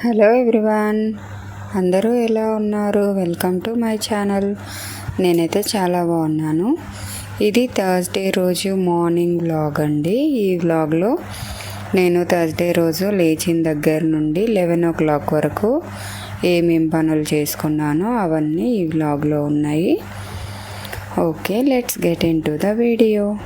Hello everyone. అందరూ ఎలా ఉన్నారు? Welcome to my channel. నేనైతే చాలా బాగున్నాను. ఇది థర్స్డే రోజు మార్నింగ్ వ్లాగ్ అండి. ఈ వ్లాగ్లో నేను థర్స్డే రోజు లేచిన దగ్గర నుండి లెవెన్ ఓ క్లాక్ వరకు ఏమేం పనులు చేసుకున్నానో అవన్నీ ఈ వ్లాగ్లో ఉన్నాయి. Okay let's get into the video.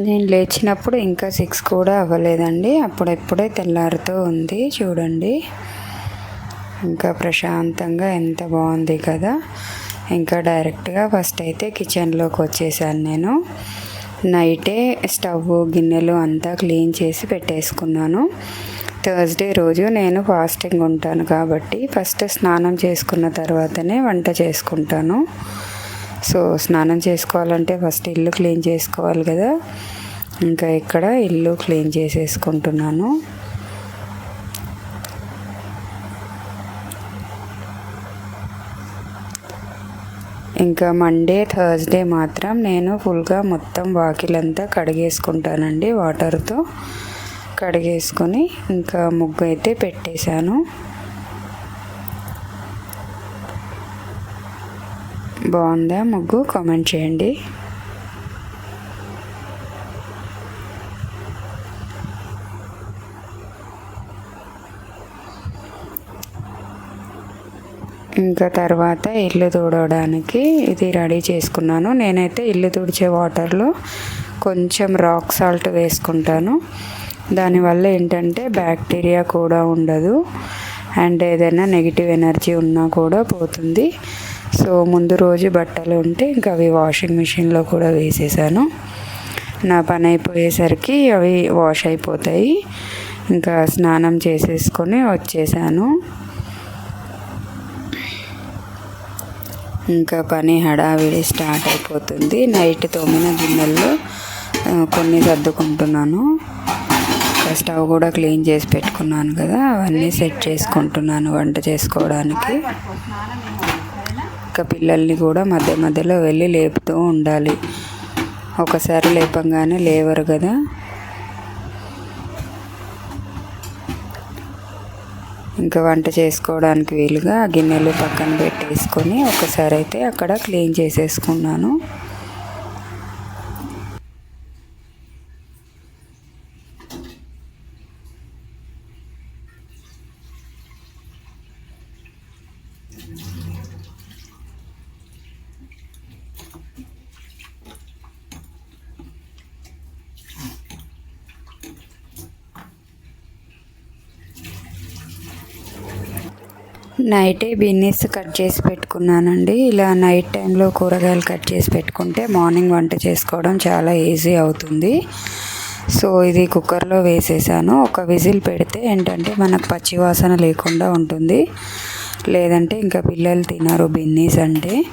నేను లేచినప్పుడు ఇంకా సిక్స్ కూడా అవ్వలేదండి. అప్పుడెప్పుడే తెల్లారుతూ ఉంది. చూడండి. ఇంకా ప్రశాంతంగా ఎంత బాగుంది కదా. ఇంకా డైరెక్ట్గా ఫస్ట్ అయితే కిచెన్లోకి వచ్చేసాను నేను. నైటే స్టవ్ గిన్నెలు అంతా క్లీన్ చేసి పెట్టేసుకున్నాను. థర్స్డే రోజు నేను ఫాస్టింగ్ ఉంటాను కాబట్టి ఫస్ట్ స్నానం చేసుకున్న తర్వాతనే వంట చేసుకుంటాను. సో స్నానం చేసుకోవాలంటే ఫస్ట్ ఇల్లు క్లీన్ చేసుకోవాలి కదా. ఇంకా ఇక్కడ ఇల్లు క్లీన్ చేసేసుకుంటున్నాను. ఇంకా మండే థర్స్డే మాత్రం నేను ఫుల్గా మొత్తం వాకిలంతా కడిగేసుకుంటానండి వాటర్తో. కడిగేసుకొని ఇంకా ముగ్గు అయితే పెట్టేశాను. బాగుందా? ముగ్గు కామెంట్ చేయండి. ఇంకా తర్వాత ఇల్లు తుడవడానికి ఇది రెడీ చేసుకున్నాను. నేనైతే ఇల్లు తుడిచే వాటర్లో కొంచెం రాక్ సాల్ట్ వేసుకుంటాను. దానివల్ల ఏంటంటే బ్యాక్టీరియా కూడా ఉండదు. అండ్ ఏదైనా నెగిటివ్ ఎనర్జీ ఉన్నా కూడా పోతుంది. సో ముందు రోజు బట్టలు ఉంటే ఇంకా అవి వాషింగ్ మిషన్లో కూడా వేసేసాను. నా పని అయిపోయేసరికి అవి వాష్ అయిపోతాయి. ఇంకా స్నానం చేసేసుకొని వచ్చేసాను. ఇంకా పని హడావిడి స్టార్ట్ అయిపోతుంది. నైట్ తోమిన గిన్నెల్లో కొన్ని సర్దుకుంటున్నాను. స్టవ్ కూడా క్లీన్ చేసి పెట్టుకున్నాను కదా అవన్నీ సెట్ చేసుకుంటున్నాను వంట చేసుకోవడానికి. ఇంకా పిల్లల్ని కూడా మధ్య మధ్యలో వెళ్ళి లేపుతూ ఉండాలి. ఒకసారి లేపంగానే లేవరు కదా. ఇంకా వంట చేసుకోవడానికి వీలుగా గిన్నెలు పక్కన పెట్టేసుకొని ఒకసారి అయితే అక్కడ క్లీన్ చేసేసుకున్నాను. నైటే బిన్నీస్ కట్ చేసి పెట్టుకున్నానండి. ఇలా నైట్ టైంలో కూరగాయలు కట్ చేసి పెట్టుకుంటే మార్నింగ్ వంట చేసుకోవడం చాలా ఈజీ అవుతుంది. సో ఇది కుక్కర్లో వేసేసాను. ఒక విజిల్ పెడితే ఏంటంటే మనకు పచ్చివాసన లేకుండా ఉంటుంది. లేదంటే ఇంకా పిల్లలు తినరు బిన్నీస్ అంటే.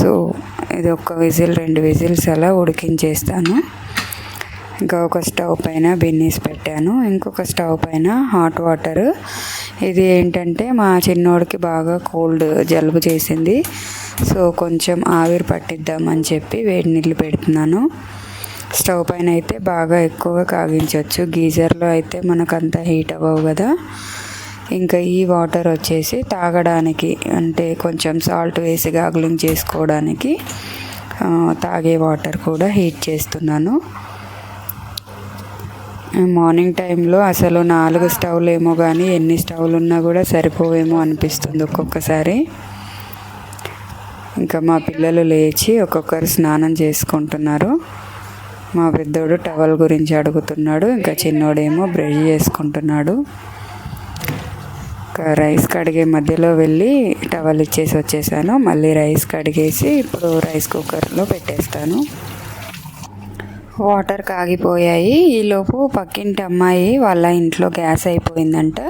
సో ఇది ఒక విజిల్ రెండు విజిల్స్ అలా ఉడికించేస్తాను. ఇంకా ఒక స్టవ్ పైన బిన్నీస్ పెట్టాను. ఇంకొక స్టవ్ పైన హాట్ వాటర్. ఇది ఏంటంటే మా చిన్నోడికి బాగా కోల్డ్ జలుబు చేసింది. సో కొంచెం ఆవిరి పట్టిద్దామని చెప్పి వేడి నీళ్ళు పెడుతున్నాను. స్టవ్ పైన అయితే బాగా ఎక్కువగా కాగించవచ్చు గీజర్లో అయితే మనకు అంత హీట్ అవ్వవు కదా. ఇంకా ఈ వాటర్ వచ్చేసి తాగడానికి అంటే కొంచెం సాల్ట్ వేసి గాగ్లింగ్ చేసుకోవడానికి తాగే వాటర్ కూడా హీట్ చేస్తున్నాను. మార్నింగ్ టైంలో అసలు నాలుగు స్టవ్లు ఏమో కానీ ఎన్ని స్టవ్లు ఉన్నా కూడా సరిపోవేమో అనిపిస్తుంది ఒక్కొక్కసారి. ఇంకా మా పిల్లలు లేచి ఒక్కొక్కరు స్నానం చేసుకుంటున్నారు. మా పెద్దోడు టవల్ గురించి అడుగుతున్నాడు ఇంకా చిన్నోడేమో బ్రష్ చేసుకుంటున్నాడు. ఇంకా రైస్ కడిగే మధ్యలో వెళ్ళి టవల్ ఇచ్చేసి వచ్చేసాను. మళ్ళీ రైస్ కడిగేసి ఇప్పుడు రైస్ కుక్కర్లో పెట్టేస్తాను. వాటర్ కాగిపోయాయి. ఈలోపు పక్కింటి అమ్మాయి వాళ్ళ ఇంట్లో గ్యాస్ అయిపోయిందంట.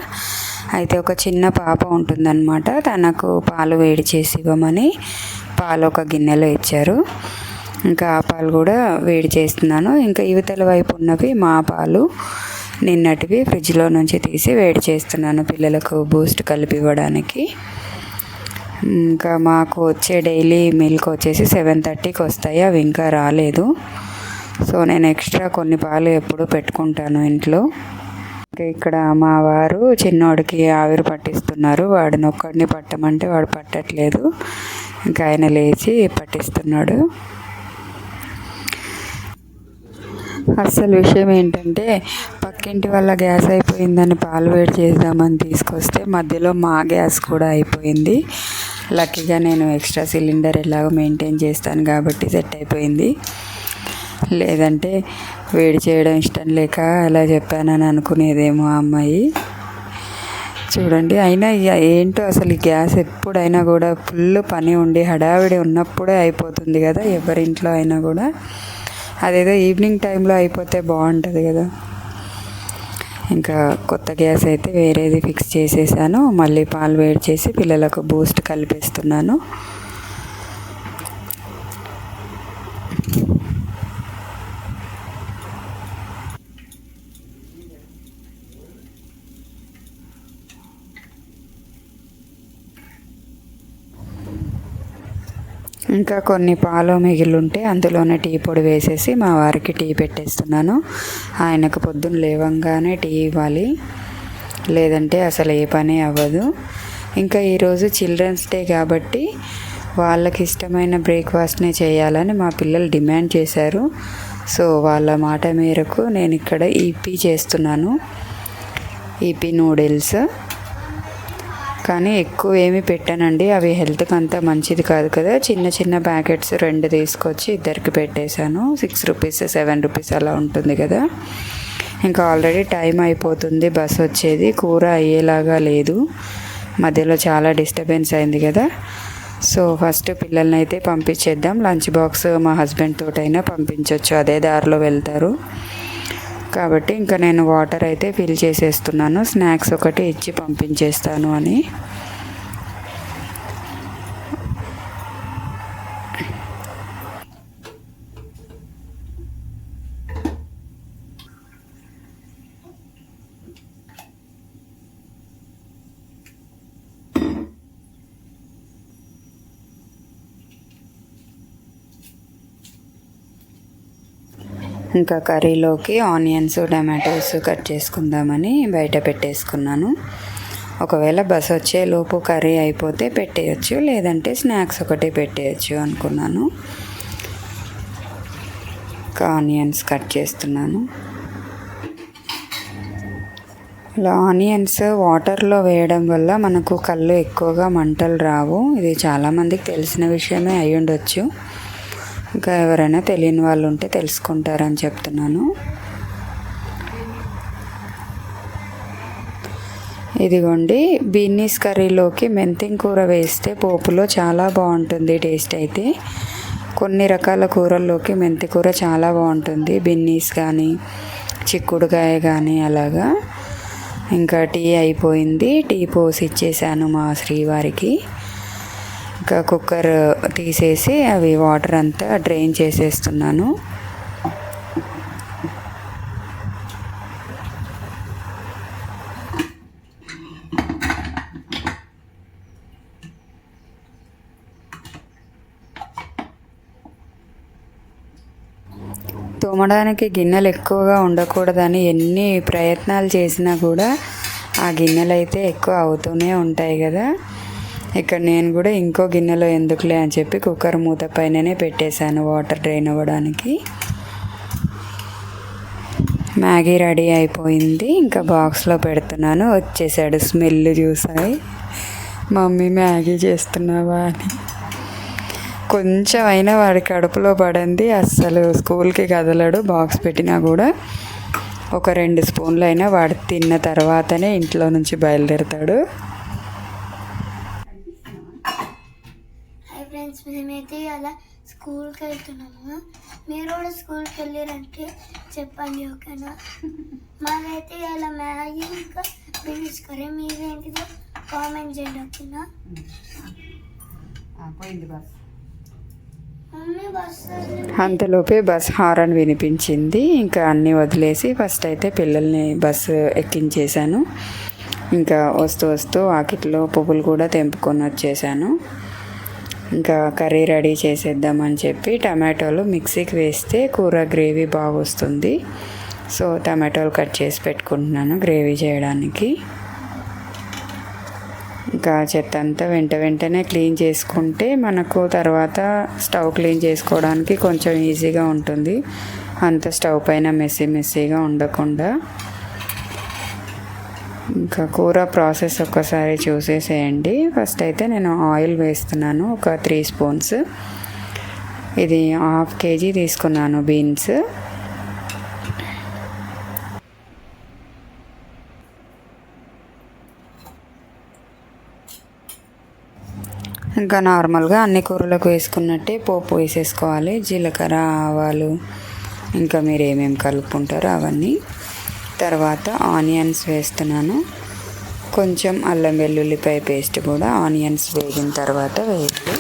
అయితే ఒక చిన్న పాప ఉంటుందన్నమాట. తనకు పాలు వేడి చేసి ఇవ్వమని పాలు ఒక గిన్నెలో ఇచ్చారు. ఇంకా ఆ పాలు కూడా వేడి చేస్తున్నాను. ఇంకా యువతల వైపు ఉన్నవి మా పాలు. నిన్నటివి ఫ్రిడ్జ్లో నుంచి తీసి వేడి చేస్తున్నాను పిల్లలకు బూస్ట్ కలిపి ఇవ్వడానికి. ఇంకా మాకు వచ్చే డైలీ మిల్క్ వచ్చేసి సెవెన్ థర్టీకి వస్తాయి. అవి ఇంకా రాలేదు. సో నేను ఎక్స్ట్రా కొన్ని పాలు ఎప్పుడు పెట్టుకుంటాను ఇంట్లో. ఇక్కడ మా వారు చిన్నోడికి ఆవిరి పట్టిస్తున్నారు. వాడిని ఒక్కడిని పట్టమంటే వాడు పట్టట్లేదు. ఇంకా ఆయన లేచి పట్టిస్తున్నాడు. అసలు విషయం ఏంటంటే పక్కింటి వల్ల గ్యాస్ అయిపోయిందని పాలు వేడి చేద్దామని తీసుకొస్తే మధ్యలో మా గ్యాస్ కూడా అయిపోయింది. లక్కీగా నేను ఎక్స్ట్రా సిలిండర్ ఎలాగో మెయింటైన్ చేస్తాను కాబట్టి సెట్ అయిపోయింది. లేదంటే వేడి చేయడం ఇష్టం లేక అలా చెప్పానని అనుకునేదేమో ఆ అమ్మాయి. చూడండి అయినా ఏంటో అసలు ఈ గ్యాస్ ఎప్పుడైనా కూడా ఫుల్ పని ఉండి హడావిడి ఉన్నప్పుడే అయిపోతుంది కదా ఎవరింట్లో అయినా కూడా. అదేదో ఈవినింగ్ టైంలో అయిపోతే బాగుంటుంది కదా. ఇంకా కొత్త గ్యాస్ అయితే వేరేది ఫిక్స్ చేసేసాను. మళ్ళీ పాలు వేడి చేసి పిల్లలకు బూస్ట్ కలిపేస్తున్నాను. ఇంకా కొన్ని పాలు మిగిలింటే అందులోనే టీ పొడి వేసేసి మా వారికి టీ పెట్టేస్తున్నాను. ఆయనకు పొద్దున్న లేవంగానే టీ ఇవ్వాలి. లేదంటే అసలు ఏ పని అవ్వదు. ఇంకా ఈరోజు చిల్డ్రన్స్ డే కాబట్టి వాళ్ళకి ఇష్టమైన బ్రేక్ఫాస్ట్నే చేయాలని మా పిల్లలు డిమాండ్ చేశారు. సో వాళ్ళ మాట మేరకు నేను ఇక్కడ ఈపీ చేస్తున్నాను. Yippee noodles. కానీ ఎక్కువ ఏమి పెట్టానండి. అవి హెల్త్కి అంత మంచిది కాదు కదా. చిన్న చిన్న ప్యాకెట్స్ రెండు తీసుకొచ్చి ఇద్దరికి పెట్టేశాను. సిక్స్ రూపీస్ సెవెన్ రూపీస్ అలా ఉంటుంది కదా. ఇంకా ఆల్రెడీ టైం అయిపోతుంది. బస్ వచ్చేది. కూర అయ్యేలాగా లేదు. మధ్యలో చాలా డిస్టర్బెన్స్ అయింది కదా. సో ఫస్ట్ పిల్లల్ని అయితే పంపించేద్దాం. లంచ్ బాక్స్ మా హస్బెండ్ తోటైనా పంపించవచ్చు అదే దారిలో వెళ్తారు. కాబట్టి ఇంకా నేను వాటర్ అయితే ఫిల్ చేసేస్తున్నాను. స్నాక్స్ ఒకటి ఇచ్చి పంపించేస్తాను అని. ఇంకా కర్రీలోకి ఆనియన్స్ టమాటోస్ కట్ చేసుకుందామని బయట పెట్టేసుకున్నాను. ఒకవేళ బస్ వచ్చే లోపు కర్రీ అయిపోతే పెట్టేయచ్చు లేదంటే స్నాక్స్ ఒకటి పెట్టేయచ్చు అనుకున్నాను. ఇంకా ఆనియన్స్ కట్ చేస్తున్నాను. ఇలా ఆనియన్స్ వాటర్లో వేయడం వల్ల మనకు కళ్ళు ఎక్కువగా మంటలు రావు. ఇది చాలామందికి తెలిసిన విషయమే అయి ఉండొచ్చు ఇంకా ఎవరైనా తెలియని వాళ్ళు ఉంటే తెలుసుకుంటారని చెప్తున్నాను. ఇదిగోండి బీనీస్ కర్రీలోకి మెంతింగ్ కూర వేస్తే పోపులో చాలా బాగుంటుంది టేస్ట్ అయితే. కొన్ని రకాల కూరల్లోకి మెంతి కూర చాలా బాగుంటుంది. బిన్నీస్ కానీ చిక్కుడుకాయ కానీ అలాగా. ఇంకా టీ అయిపోయింది. టీ పోసి ఇచ్చేసాను మా శ్రీవారికి. ఇంకా కుక్కర్ తీసేసి అవి వాటర్ అంతా డ్రైన్ చేసేస్తున్నాను. తోమడానికి గిన్నెలు ఎక్కువగా ఉండకూడదని ఎన్ని ప్రయత్నాలు చేసినా కూడా ఆ గిన్నెలు అయితే ఎక్కువ అవుతూనే ఉంటాయి కదా. ఇక్కడ నేను కూడా ఇంకో గిన్నెలో ఎందుకులే అని చెప్పి కుక్కర్ మూత పైననే పెట్టేశాను వాటర్ డ్రైన్ అవ్వడానికి. మ్యాగీ రెడీ అయిపోయింది ఇంకా బాక్స్లో పెడుతున్నాను వచ్చేసాడు స్మెల్ చూసాయి. మమ్మీ మ్యాగీ చేస్తున్నావా? అని. కొంచెం అయినా వాడి కడుపులో పడింది అస్సలు స్కూల్కి కదలడు బాక్స్ పెట్టినా కూడా ఒక రెండు స్పూన్లు అయినా వాడు తిన్న తర్వాతనే ఇంట్లో నుంచి బయలుదేరుతాడు. ఫ్రెండ్స్ మేమైతే అలా స్కూల్కి వెళ్తున్నాము. మీరు కూడా స్కూల్కి వెళ్ళారంటే చెప్పండి ఓకేనా? మాకైతే అలా మ్యాగీ ఇంకా బిజినెస్ కర్రీ మీదేంటిదో కామెంట్ చేయండి ఓకేనా? పోయింది బస్. అంతలోపే బస్ హారన్ వినిపించింది. ఇంకా అన్నీ వదిలేసి ఫస్ట్ అయితే పిల్లల్ని బస్సు ఎక్కించేశాను. ఇంకా వస్తూ వస్తూ వాకిట్లో పువ్వులు కూడా తెంపుకొని వచ్చేసాను ఇంకా కర్రీ రెడీ చేసేద్దామని చెప్పి టమాటోలు మిక్సీకి వేస్తే కూర గ్రేవీ బాగా వస్తుంది సో టమాటోలు కట్ చేసి పెట్టుకుంటున్నాను గ్రేవీ చేయడానికి. ఇంకా చెత్త అంతా వెంట వెంటనే క్లీన్ చేసుకుంటే మనకు తర్వాత స్టవ్ క్లీన్ చేసుకోవడానికి కొంచెం ఈజీగా ఉంటుంది. అంత స్టవ్ పైన మెస్సీ మెస్సీగా ఉండకుండా. ఇంకా కూర ప్రాసెస్ ఒక్కసారి చూసేసేయండి. ఫస్ట్ అయితే నేను ఆయిల్ వేస్తున్నాను ఒక త్రీ స్పూన్స్. ఇది హాఫ్ కేజీ తీసుకున్నాను బీన్స్. ఇంకా నార్మల్గా అన్ని కూరలకు వేసుకున్నట్టే పోపు వేసేసుకోవాలి జీలకర్ర ఆవాలు ఇంకా మీరు ఏమేమి కలుపుకుంటారో అవన్నీ. తర్వాత ఆనియన్స్ వేస్తున్నాను. కొంచెం అల్లం వెల్లుల్లిపాయ పేస్ట్ కూడా ఆనియన్స్ వేగిన తర్వాత వేయాలి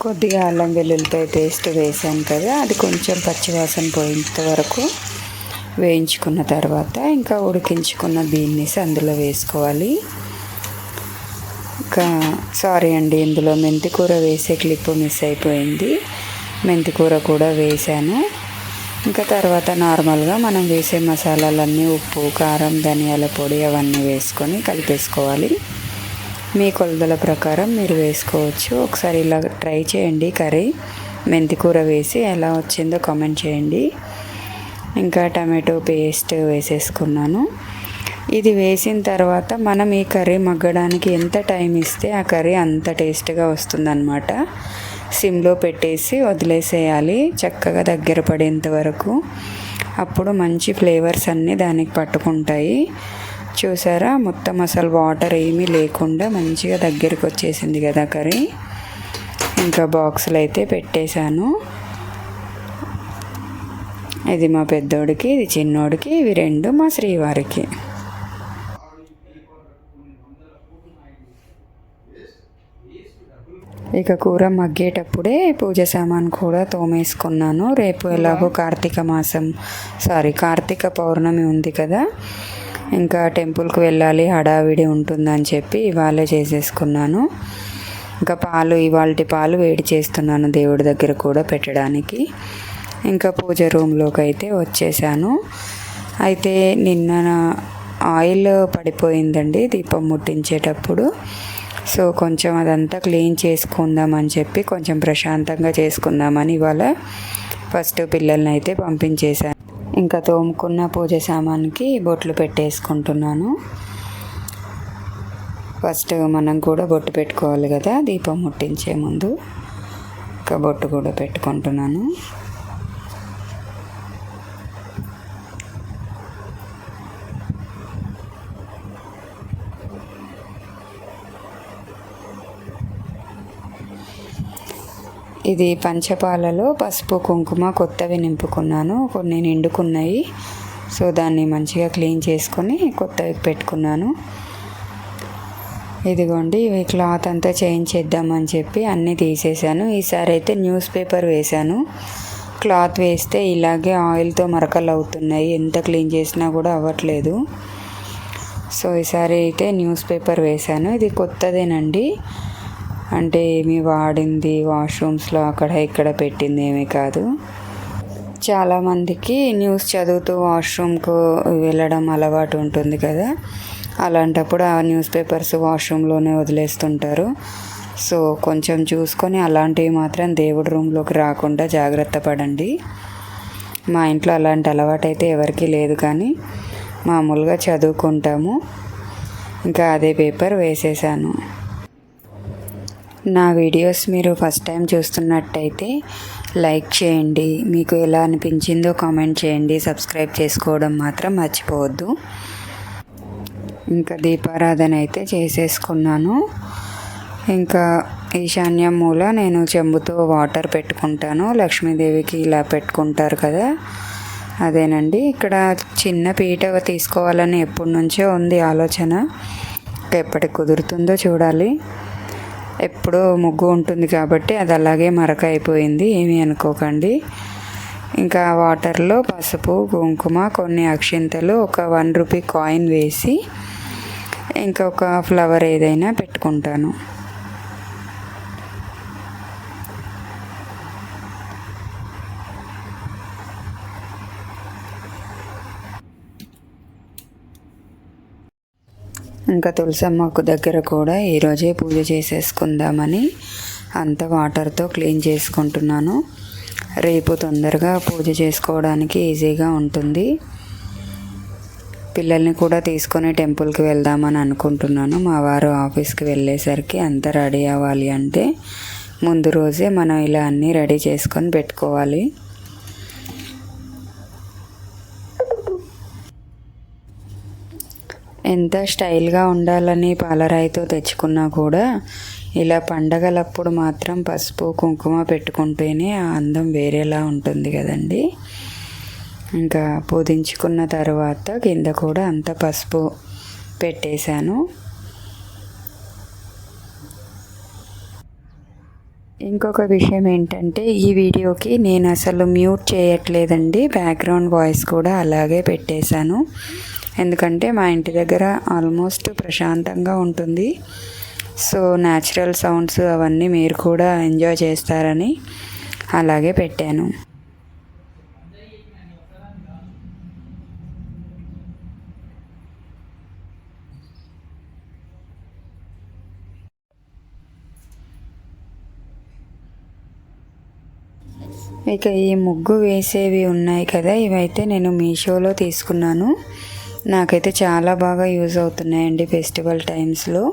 కొద్దిగా అల్లం వెల్లుల్లిపాయ పేస్ట్ వేసాను కదా అది కొంచెం పచ్చివాసన పోయేంత వరకు వేయించుకున్న తర్వాత ఇంకా ఉడికించుకున్న బీన్నీస్ అందులో వేసుకోవాలి. ఇంకా సారీ అండి ఇందులో మెంతి కూర వేసే క్లిప్ మిస్ అయిపోయింది. మెంతి కూర కూడా వేసాను. ఇంకా తర్వాత నార్మల్గా మనం వేసే మసాలాలన్నీ ఉప్పు కారం ధనియాల పొడి అవన్నీ వేసుకొని కలిపేసుకోవాలి. మీ కొలతల ప్రకారం మీరు వేసుకోవచ్చు. ఒకసారి ఇలా ట్రై చేయండి కర్రీ. మెంతికూర వేసి ఎలా వచ్చిందో కామెంట్ చేయండి. ఇంకా టమాటో పేస్ట్ వేసేసుకున్నాను. ఇది వేసిన తర్వాత మనం ఈ కర్రీ మగ్గడానికి ఎంత టైం ఇస్తే ఆ కర్రీ అంత టేస్ట్గా వస్తుందన్నమాట. సిమ్లో పెట్టేసి వదిలేసేయాలి చక్కగా దగ్గర పడేంత వరకు. అప్పుడు మంచి ఫ్లేవర్స్ అన్నీ దానికి పట్టుకుంటాయి. చూసారా? మొత్తం అసలు వాటర్ ఏమీ లేకుండా మంచిగా దగ్గరికి వచ్చేసింది కదా కర్రీ. ఇంకా బాక్సులు అయితే పెట్టేశాను. ఇది మా పెద్దోడికి ఇది చిన్నోడికి ఇవి రెండు మా శ్రీవారికి. ఇక కూర మగ్గేటప్పుడే పూజ సామాన్ కూడా తోమేసుకున్నాను. రేపు ఎలాగో కార్తీక మాసం సారీ కార్తీక పౌర్ణమి ఉంది కదా. ఇంకా టెంపుల్కి వెళ్ళాలి హడావిడి ఉంటుందని చెప్పి ఇవాళే చేసేసుకున్నాను. ఇంకా పాలు ఇవాళ పాలు వేడి చేస్తున్నాను దేవుడి దగ్గర కూడా పెట్టడానికి. ఇంకా పూజ రూమ్లోకి అయితే వచ్చేసాను. అయితే నిన్న ఆయిల్ పడిపోయిందండి దీపం ముట్టించేటప్పుడు. సో కొంచెం అదంతా క్లీన్ చేసుకుందామని చెప్పి కొంచెం ప్రశాంతంగా చేసుకుందామని ఇవాళ ఫస్ట్ పిల్లల్ని అయితే పంపించేశాను. ఇంకా తోముకున్న పూజ సామాన్కి బొట్లు పెట్టేసుకుంటున్నాను. ఫస్ట్ మనం కూడా బొట్టు పెట్టుకోవాలి కదా దీపం ముట్టించే ముందు. ఇంకా బొట్టు కూడా పెట్టుకుంటున్నాను. ఇది పంచపాలలో పసుపు కుంకుమ కొత్తవి నింపుకున్నాను. కొన్ని నిండుకున్నాయి. సో దాన్ని మంచిగా క్లీన్ చేసుకొని కొత్తవి పెట్టుకున్నాను. ఇదిగోండి ఇవి క్లాత్ అంతా చేంజ్ చేద్దామని చెప్పి అన్నీ తీసేసాను ఈసారి అయితే న్యూస్ పేపర్ వేశాను. క్లాత్ వేస్తే ఇలాగే ఆయిల్తో మరకలు అవుతున్నాయి ఎంత క్లీన్ చేసినా కూడా అవ్వట్లేదు. సో ఈసారి అయితే న్యూస్ పేపర్ వేశాను. ఇది కొత్తదేనండి. అంటే ఏమి వాడింది వాష్రూమ్స్లో అక్కడ ఇక్కడ పెట్టింది ఏమీ కాదు. చాలామందికి న్యూస్ చదువుతూ వాష్రూమ్కు వెళ్ళడం అలవాటు ఉంటుంది కదా. అలాంటప్పుడు ఆ న్యూస్ పేపర్స్ వాష్రూమ్లోనే వదిలేస్తుంటారు. సో కొంచెం చూసుకొని అలాంటివి మాత్రం దేవుడి రూమ్లోకి రాకుండా జాగ్రత్త పడండి. మా ఇంట్లో అలాంటి అలవాటు అయితే ఎవరికీ లేదు కానీ మామూలుగా చదువుకుంటాము. ఇంకా అదే పేపర్ వేసేసాను. నా వీడియోస్ మీరు ఫస్ట్ టైం చూస్తున్నట్టయితే లైక్ చేయండి. మీకు ఎలా అనిపించిందో కామెంట్ చేయండి. సబ్స్క్రైబ్ చేసుకోవడం మాత్రం మర్చిపోవద్దు. ఇంకా దీపారాధన అయితే చేసేసుకున్నాను. ఇంకా ఈశాన్య మూల నేను చెంబుతో వాటర్ పెట్టుకుంటాను. లక్ష్మీదేవికి ఇలా పెట్టుకుంటారు కదా. అదేనండి. ఇక్కడ చిన్న పీట తీసుకోవాలని ఎప్పటి నుంచో ఉంది ఆలోచన. ఎప్పటికి కుదురుతుందో చూడాలి. ఎప్పుడూ ముగ్గు ఉంటుంది కాబట్టి అది అలాగే మరక అయిపోయింది ఏమీ అనుకోకండి. ఇంకా వాటర్లో పసుపు కుంకుమ కొన్ని అక్షింతలు ఒక వన్ రూపీ కాయిన్ వేసి ఇంకొక ఫ్లవర్ ఏదైనా పెట్టుకుంటాను. ఇంకా తులసమ్మకు దగ్గర కూడా ఈరోజే పూజ చేసేసుకుందామని అంత వాటర్తో క్లీన్ చేసుకుంటున్నాను. రేపు తొందరగా పూజ చేసుకోవడానికి ఈజీగా ఉంటుంది. పిల్లల్ని కూడా తీసుకొని టెంపుల్కి వెళ్దామని అనుకుంటున్నాను. మా వారు ఆఫీస్కి వెళ్ళేసరికి అంతా రెడీ అవ్వాలి అంటే ముందు రోజే మనం ఇలా అన్నీ రెడీ చేసుకొని పెట్టుకోవాలి. ఎంత స్టైల్గా ఉండాలని పాలరాయితో తెచ్చుకున్నా కూడా ఇలా పండగలప్పుడు మాత్రం పసుపు కుంకుమ పెట్టుకుంటేనే ఆ అందం వేరేలా ఉంటుంది కదండి. ఇంకా పూజించుకున్న తర్వాత కింద కూడా అంత పసుపు పెట్టేశాను. ఇంకొక విషయం ఏంటంటే ఈ వీడియోకి నేను అసలు మ్యూట్ చేయట్లేదండి. బ్యాక్గ్రౌండ్ వాయిస్ కూడా అలాగే పెట్టేశాను. ఎందుకంటే మా ఇంటి దగ్గర ఆల్మోస్ట్ ప్రశాంతంగా ఉంటుంది. సో న్యాచురల్ సౌండ్స్ అవన్నీ మీరు కూడా ఎంజాయ్ చేస్తారని అలాగే పెట్టాను. ఇక ఈ ముగ్గు వేసేవి ఉన్నాయి కదా ఇవైతే నేను మీషోలో తీసుకున్నాను. నాకైతే చాలా బాగా యూజ్ అవుతున్నాయండి ఫెస్టివల్ టైమ్స్లో.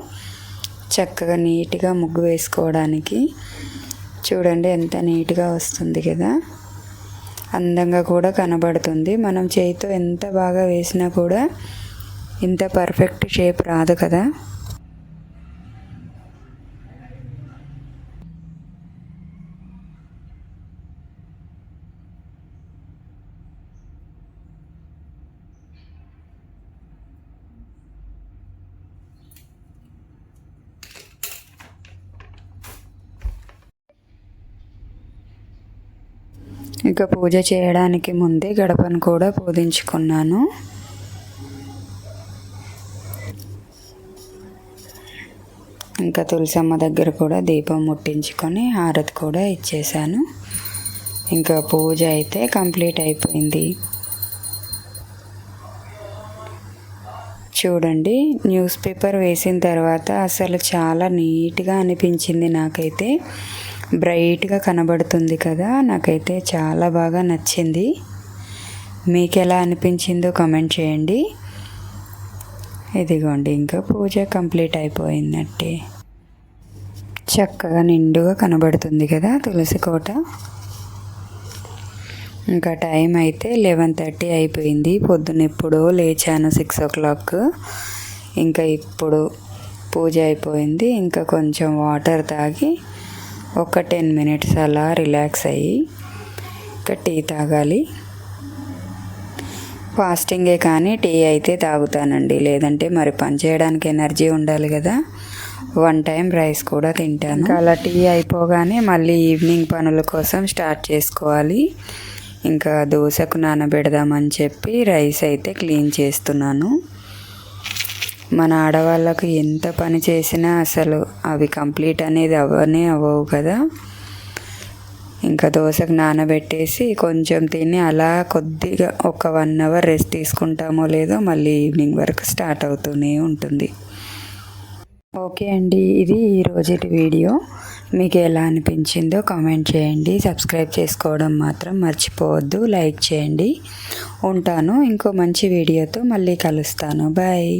చక్కగా నీట్గా ముగ్గు వేసుకోవడానికి. చూడండి ఎంత నీట్గా వస్తుంది కదా. అందంగా కూడా కనబడుతుంది. మనం చేతితో ఎంత బాగా వేసినా కూడా ఇంత పర్ఫెక్ట్ షేప్ రాదు కదా. ఇక పూజ చేయడానికి ముందే గడపను కూడా పూజించుకున్నాను. ఇంకా తులసమ్మ దగ్గర కూడా దీపం ముట్టించుకొని హారతి కూడా ఇచ్చేసాను ఇంకా పూజ అయితే కంప్లీట్ అయిపోయింది. చూడండి న్యూస్ పేపర్ వేసిన తర్వాత అసలు చాలా నీట్గా అనిపించింది నాకైతే. బ్రైట్గా కనబడుతుంది కదా నాకైతే చాలా బాగా నచ్చింది. మీకు ఎలా అనిపించిందో కమెంట్ చేయండి. ఇదిగోండి ఇంకా పూజ కంప్లీట్ అయిపోయిందంటే. చక్కగా నిండుగా కనబడుతుంది కదా తులసి కోట. ఇంకా టైం అయితే లెవెన్ థర్టీ అయిపోయింది. పొద్దున ఎప్పుడో లేచాను సిక్స్ ఓ క్లాక్ ఇంకా ఇప్పుడు పూజ అయిపోయింది. ఇంకా కొంచెం వాటర్ తాగి ఒక టెన్ మినిట్స్ అలా రిలాక్స్ అయ్యి ఇంకా టీ తాగాలి. ఫాస్టింగే కానీ టీ అయితే తాగుతానండి. లేదంటే మరి పని చేయడానికి ఎనర్జీ ఉండాలి కదా. వన్ టైం రైస్ కూడా తింటాను. అలా టీ అయిపోగానే మళ్ళీ ఈవినింగ్ పనుల కోసం స్టార్ట్ చేసుకోవాలి. ఇంకా దోశకు నానబెడదామని చెప్పి రైస్ అయితే క్లీన్ చేస్తున్నాను. మన ఆడవాళ్ళకు ఎంత పని చేసినా అసలు అవి కంప్లీట్ అనేది అవ్వనే అవ్వవు కదా. ఇంకా దోశకు నానబెట్టేసి కొంచెం తిని అలా కొద్దిగా ఒక వన్ అవర్ రెస్ట్ తీసుకుంటామో లేదో మళ్ళీ ఈవినింగ్ వరకు స్టార్ట్ అవుతూనే ఉంటుంది. ఓకే అండి ఇది ఈరోజుటి వీడియో. మీకు ఎలా అనిపించిందో కామెంట్ చేయండి. సబ్స్క్రైబ్ చేసుకోవడం మాత్రం మర్చిపోవద్దు. లైక్ చేయండి. ఉంటాను. ఇంకో మంచి వీడియోతో మళ్ళీ కలుస్తాను. బాయ్.